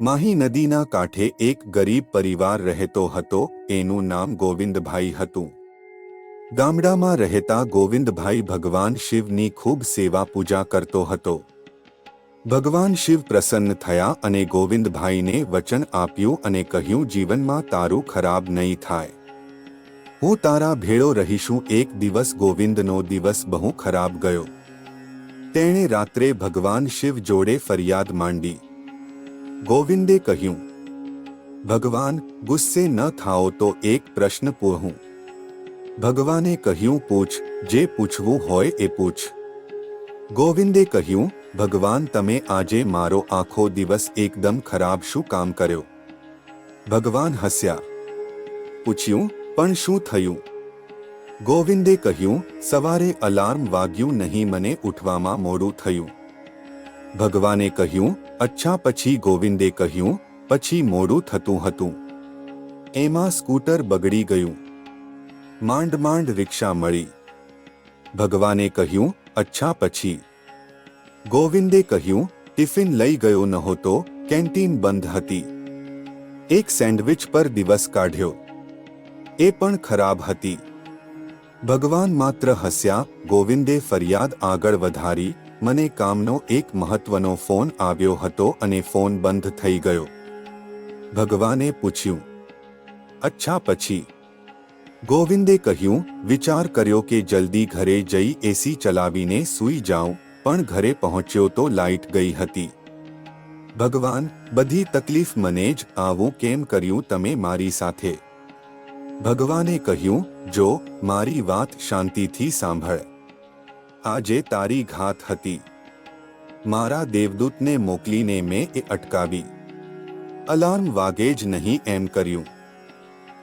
માહી નદીના કાંઠે એક ગરીબ પરિવાર રહેતો હતો, એનું નામ ગોવિંદભાઈ હતું. ગામડામાં રહેતા ગોવિંદભાઈ ભગવાન શિવની ખૂબ સેવા પૂજા કરતો હતો. ભગવાન શિવ પ્રસન્ન થયા અને ગોવિંદભાઈને વચન આપ્યું અને કહ્યું, જીવનમાં તારું ખરાબ નહીં થાય. હું તારા ભેળો રહીશું, એક દિવસ ગોવિંદનો દિવસ બહુ ખરાબ ગયો. તેણે રાત્રે ભગવાન શિવ જોડે ફરિયાદ માંડી. ગોવિંદે કહ્યું, ભગવાન, ગુસ્સે ન થાઓ તો એક પ્રશ્ન પૂછું ભગવાને કહ્યું, પૂછ, જે પૂછવું હોય એ પૂછ. ગોવિંદે કહ્યું, ભગવાન, તમે આજે મારો આખો દિવસ એકદમ ખરાબ શું કામ કર્યો? ભગવાન હસ્યા, પૂછ્યું, પણ શું થયું? ગોવિંદે કહ્યું, સવારે અલાર્મ વાગ્યું નહીં, મને ઉઠવામાં મોડું થયું. ભગવાને કહ્યું, અચ્છા, પછી ગોવિંદે કહ્યું, પછી મોડું થતું હતું. એમાં સ્કૂટર બગડી ગયું. માંડ માંડ રિક્ષા મળી. ભગવાને કહ્યું, અચ્છા, પછી. ગોવિંદે કહ્યું, ટિફિન લઈ ગયો નહોતો, કેન્ટીન બંધ હતી. એક સેન્ડવિચ પર દિવસ કાઢ્યો. એ પણ ખરાબ હતી. ભગવાન માત્ર હસ્યા, ગોવિંદે ફરિયાદ આગળ વધારી મને કામનો એક મહત્વનો ફોન આવ્યો હતો અને ફોન બંધ થઈ ગયો. ભગવાને પૂછ્યું, અચ્છા, પછી? ગોવિંદે કહ્યું, વિચાર કર્યો કે જલ્દી ઘરે જઈ એસી ચલાવીને સૂઈ જાઉં, પણ ઘરે પહોંચ્યો તો લાઇટ ગઈ હતી. ભગવાન, બધી તકલીફ મને જ આવું કેમ કર્યું તમે મારી સાથે? ભગવાને કહ્યું, જો, મારી વાત શાંતિથી સાંભળ. આજે તારી ઘાત હતી. મારા દેવદૂતને મોકલીને મેં એ અટકાવી. અલાર્મ વાગે જ નહીં એમ કર્યું.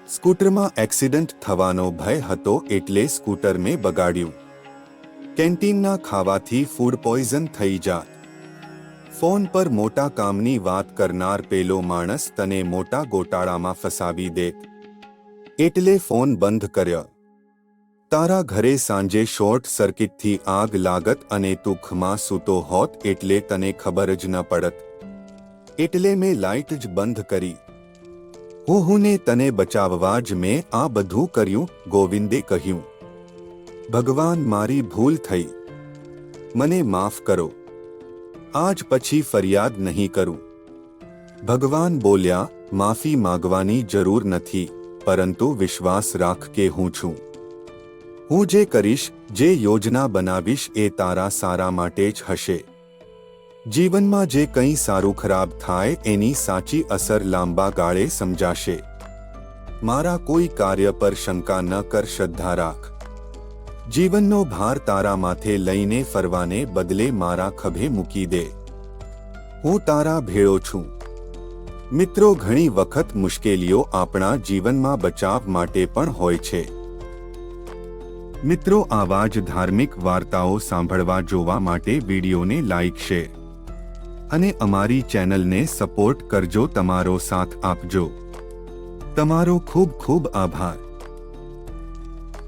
સ્કૂટરમાં એક્સિડન્ટ થવાનો ભય હતો એટલે સ્કૂટર મેં બગાડ્યું. કેન્ટીનના ખાવાથી ફૂડ પોઈઝન થઈ જાત ફોન પર મોટા કામની વાત કરનાર પેલો માણસ તને મોટા ગોટાળામાં ફસાવી દે. એટલે ફોન બંધ કર્યો. તારા ઘરે સાંજે શોર્ટ સર્કિટથી આગ લાગત અને તું ખમાં સૂતો હોત એટલે તને ખબર જ ન પડત. એટલે મેં લાઇટ જ બંધ કરી. ઓહુને હુંને તને બચાવવા જ મેં આ બધું કર્યું, ગોવિંદે કહ્યું. ભગવાન મારી ભૂલ થઈ. મને માફ કરો. આજ પછી ફરિયાદ નહીં કરું. ભગવાન બોલ્યા, માફી માંગવાની જરૂર નથી, પરંતુ વિશ્વાસ રાખ કે હું છું. હું જે કરીશ, જે યોજના બનાવીશ એ તારા સારા માટે જ હશે. જીવનમાં જે કંઈ સારું ખરાબ થાય એની સાચી અસર લાંબા ગાળે સમજાશે. મારા કોઈ કાર્ય પર શંકા ન કર, શ્રદ્ધા રાખ. જીવનનો ભાર તારા માથે લઈને ફરવાને બદલે મારા ખભે મૂકી દે. હું તારા ભેળો છું. મિત્રો, ઘણી વખત મુશ્કેલીઓ આપણા જીવનમાં બચાવ માટે પણ હોય છે. મિત્રો, આવા જ ધાર્મિક વાર્તાઓ સાંભળવા જોવા માટે વિડીયોને લાઇક શેર અને અમારી ચેનલને સપોર્ટ કરજો. તમારો સાથ આપજો. તમારો ખૂબ ખૂબ આભાર.